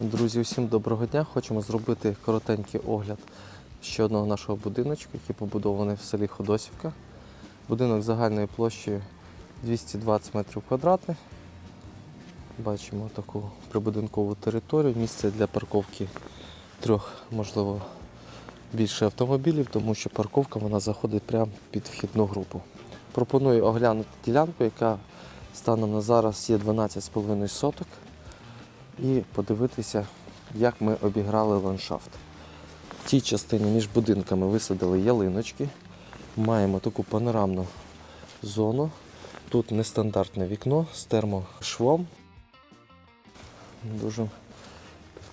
Друзі, всім доброго дня. Хочемо зробити коротенький огляд ще одного нашого будиночку, який побудований в селі Ходосівка. Будинок загальною площею 220 метрів квадратних. Бачимо таку прибудинкову територію, місце для парковки трьох, можливо, більше автомобілів, тому що парковка вона заходить прямо під вхідну групу. Пропоную оглянути ділянку, яка станом на зараз є 12,5 соток і подивитися, як ми обіграли ландшафт. В цій частині між будинками висадили ялиночки. Маємо таку панорамну зону. Тут нестандартне вікно з термошвом. Дуже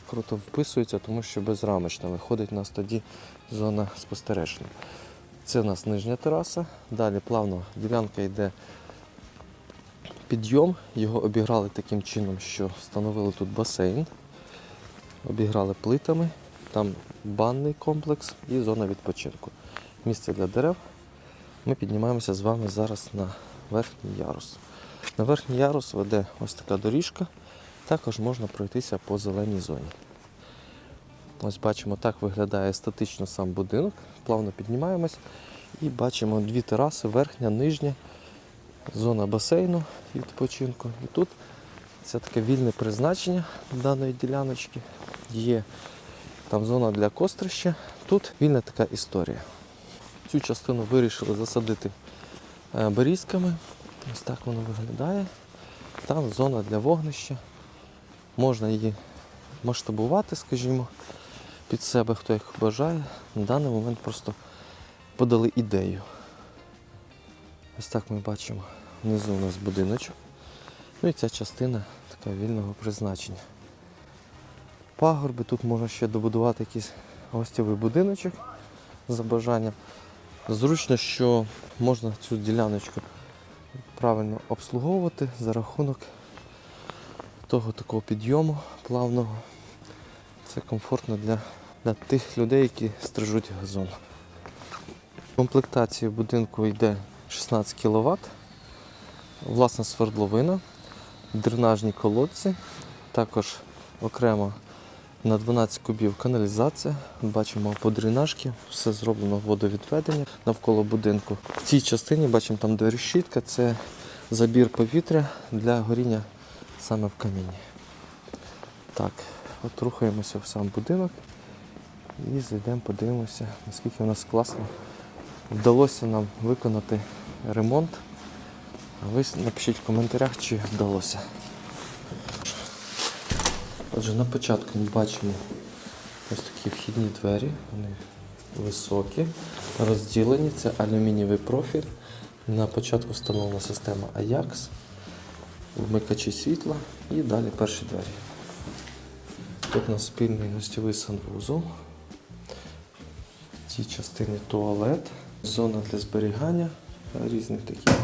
круто вписується, тому що безрамочно виходить у нас тоді зона спостереження. Це у нас нижня тераса. Далі плавно ділянка йде підйом. Його обіграли таким чином, що встановили тут басейн, обіграли плитами, там банний комплекс і зона відпочинку. Місце для дерев. Ми піднімаємося з вами зараз на верхній ярус. На верхній ярус веде ось така доріжка. Також можна пройтися по зеленій зоні. Ось бачимо, так виглядає естетично сам будинок. Плавно піднімаємось і бачимо дві тераси, верхня, нижня, зона басейну відпочинку. І тут це таке вільне призначення даної діляночки. Є там зона для кострища. Тут вільна така історія. Цю частину вирішили засадити е, берізками. Ось так воно виглядає. Там зона для вогнища. Можна її масштабувати, скажімо, під себе, хто як бажає. На даний момент просто подали ідею. Ось так ми бачимо внизу у нас будиночок. Ну і ця частина така вільного призначення. Пагорби, тут можна ще добудувати якийсь гостєвий будиночок за бажанням. Зручно, що можна цю діляночку правильно обслуговувати за рахунок того такого підйому плавного. Це комфортно для, для тих людей, які стрижуть газон. В комплектації будинку йде 16 кВт, власна свердловина, дренажні колодці, також окремо на 12 кубів каналізація. Бачимо по дренажки, все зроблено водовідведення навколо будинку. В цій частині бачимо там де решітка, це забір повітря для горіння саме в каміні. Так, от рухаємося в сам будинок і зайдемо, подивимося, наскільки у нас класно вдалося нам виконати ремонт. А ви напишіть в коментарях, чи вдалося. Отже, на початку ми бачимо ось такі вхідні двері, вони високі, розділені, це алюмінієвий профіль. На початку встановлена система Ajax, вмикачі світла і далі перші двері. Тут у нас спільний гостьовий санвузол. В цій частині туалет, зона для зберігання різних таких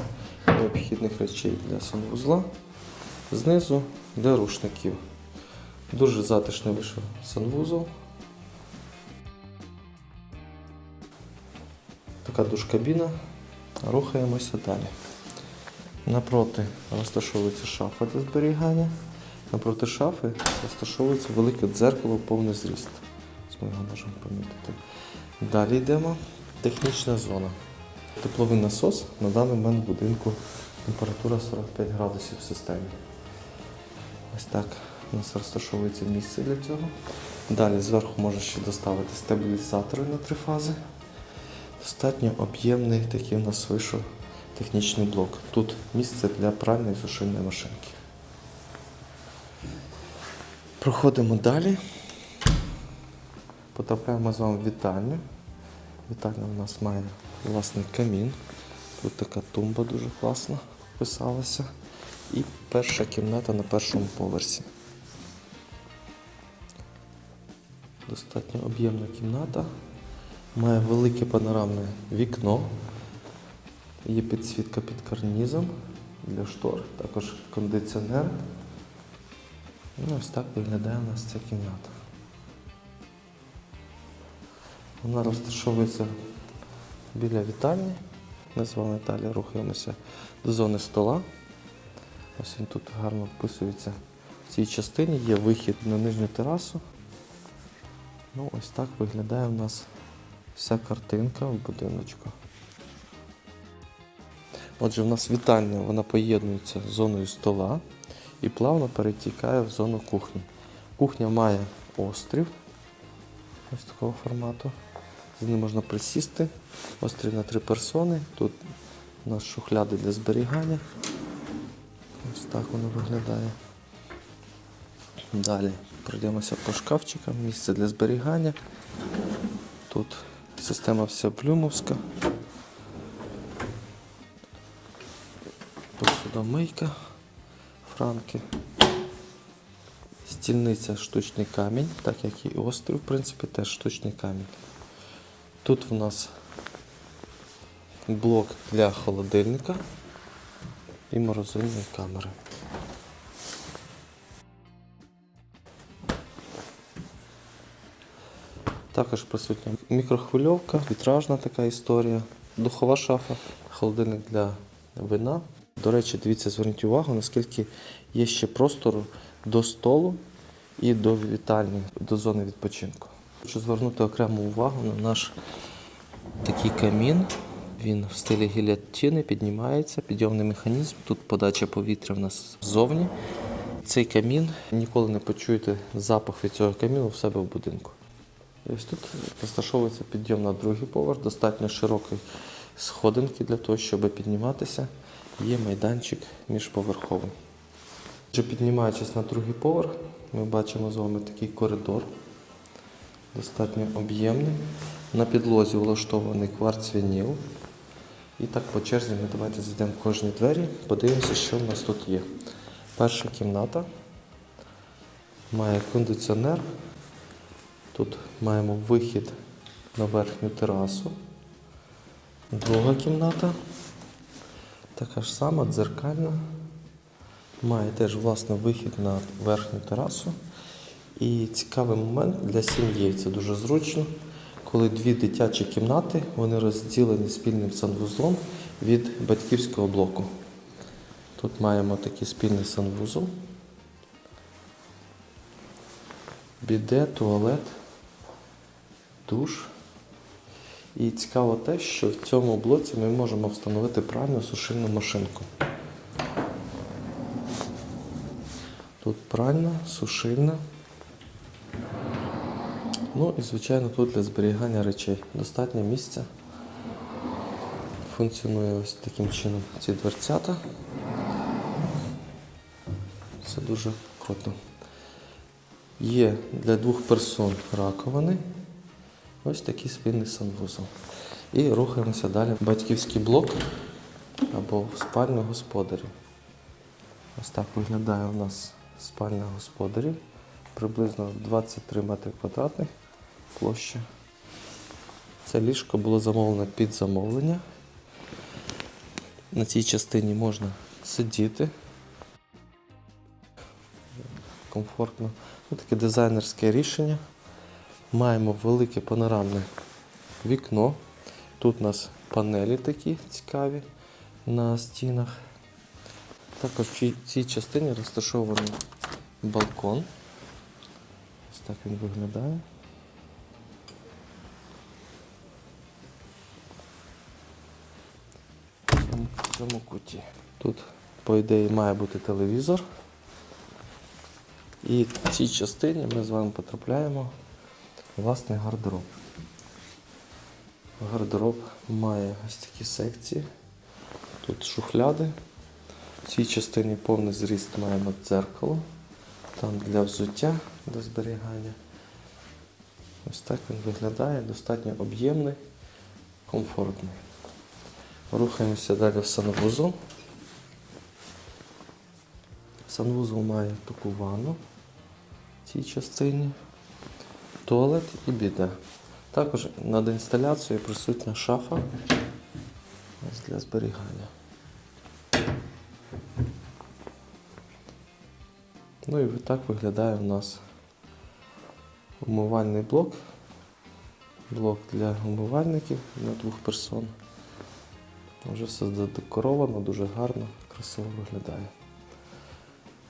необхідних речей для санвузла. Знизу для рушників. Дуже затишний вийшов санвузол. Така душкабіна. Рухаємося далі. Напроти розташовується шафа для зберігання. Напроти шафи розташовується велике дзеркало повний зріст. Ми його можемо помітити. Далі йдемо. Технічна зона. Тепловий насос на даний момент в будинку температура 45 градусів в системі. Ось так у нас розташовується місце для цього. Далі зверху можна ще доставити стабілізатори на три фази. Достатньо об'ємний такий у нас вийшов технічний блок. Тут місце для пральної сушильної машинки. Проходимо далі. Потрапляємо з вами в вітальню. Вітальня у нас має власний камін. Тут така тумба дуже класна вписалася. І перша кімната на першому поверсі. Достатньо об'ємна кімната. Має велике панорамне вікно. Є підсвітка під карнізом для штор, також кондиціонер. Ну, ось так виглядає у нас ця кімната. Вона розташовується біля вітальні. Ми з вами далі рухаємося до зони стола. Ось він тут гарно вписується В цій частині є вихід на нижню терасу. Ну, ось так виглядає у нас вся картинка в будиночку. Отже, в нас вітальня, вона поєднується з зоною стола і плавно перетікає в зону кухні. Кухня має острів ось такого формату. З ним можна присісти. Острів на три персони. Тут у нас шухляди для зберігання. Ось так воно виглядає. Далі пройдемося по шкафчикам, місце для зберігання. Тут система вся плюмовська. Посудомийка, франки. Стільниця штучний камінь, так як і острів, в принципі, теж штучний камінь. Тут в нас блок для холодильника і морозильної камери. Також присутня мікрохвильовка, вітражна така історія, духова шафа, холодильник для вина. До речі, дивіться, зверніть увагу, наскільки є ще простору до столу і до вітальні, до зони відпочинку. Хочу звернути окрему увагу на наш такий камін. Він в стилі гілятини піднімається, підйомний механізм. Тут подача повітря в нас ззовні. Цей камін ніколи не почуєте запах від цього каміну в себе в будинку. І ось тут розташовується підйом на другий поверх, достатньо широкої сходинки для того, щоб підніматися. Є майданчик міжповерховий. Вже піднімаючись на другий поверх, ми бачимо з вами такий коридор, достатньо об'ємний. На підлозі влаштований кварц вініл. І так по черзі ми давайте зайдемо в кожні двері, подивимося, що в нас тут є. Перша кімната має кондиціонер. Тут маємо вихід на верхню терасу. Друга кімната. Така ж сама, дзеркальна. Має теж власне вихід на верхню терасу. І цікавий момент для сім'ї. Це дуже зручно, коли дві дитячі кімнати вони розділені спільним санвузлом від батьківського блоку. Тут маємо такий спільний санвузол. Біде, туалет, душ. І цікаво те, що в цьому блоці ми можемо встановити пральну сушильну машинку. Тут пральна, сушильна. Ну і, звичайно, тут для зберігання речей. Достатньо місця. Функціонує ось таким чином ці дверцята. Це дуже круто. Є для двох персон раковини. Ось такий спільний санвузол. І рухаємося далі. Батьківський блок або в спальню господарів. Ось так виглядає у нас спальня господарів. Приблизно 23 метри квадратних площа. Це ліжко було замовлено під замовлення. На цій частині можна сидіти. Комфортно. Ось таке дизайнерське рішення. Маємо велике панорамне вікно. Тут у нас панелі такі цікаві на стінах. Також в цій частині розташований балкон. Ось так він виглядає. Цьому- цьому куті. Тут, по ідеї, має бути телевізор. І в цій частині ми з вами потрапляємо в власний гардероб. Гардероб має ось такі секції. Тут шухляди. В цій частині повний зріст маємо дзеркало. Там для взуття, для зберігання. Ось так він виглядає, достатньо об'ємний, комфортний. Рухаємося далі в санвузол. Санвузол має таку ванну в цій частині, туалет і біде. Також над інсталяцією присутня шафа для зберігання. Ну і так виглядає у нас умивальний блок. Блок для умивальників на двох персон. Вже все задекоровано, дуже гарно, красиво виглядає.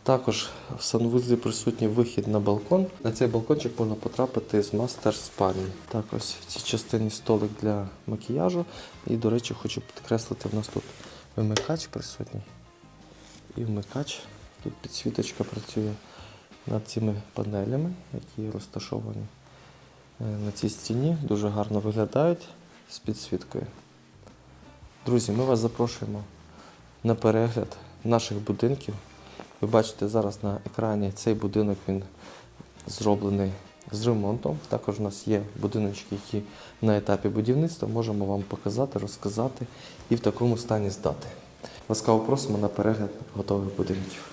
Також в санвузлі присутній вихід на балкон. На цей балкончик можна потрапити з мастер спальні. Так, ось в цій частині столик для макіяжу. І, до речі, хочу підкреслити, в нас тут вимикач присутній. І вмикач. Тут підсвіточка працює над цими панелями, які розташовані е, на цій стіні. Дуже гарно виглядають з підсвіткою. Друзі, ми вас запрошуємо на перегляд наших будинків. Ви бачите зараз на екрані цей будинок він зроблений з ремонтом. Також у нас є будиночки, які на етапі будівництва можемо вам показати, розказати і в такому стані здати. Ласкаво просимо на перегляд готових будинків.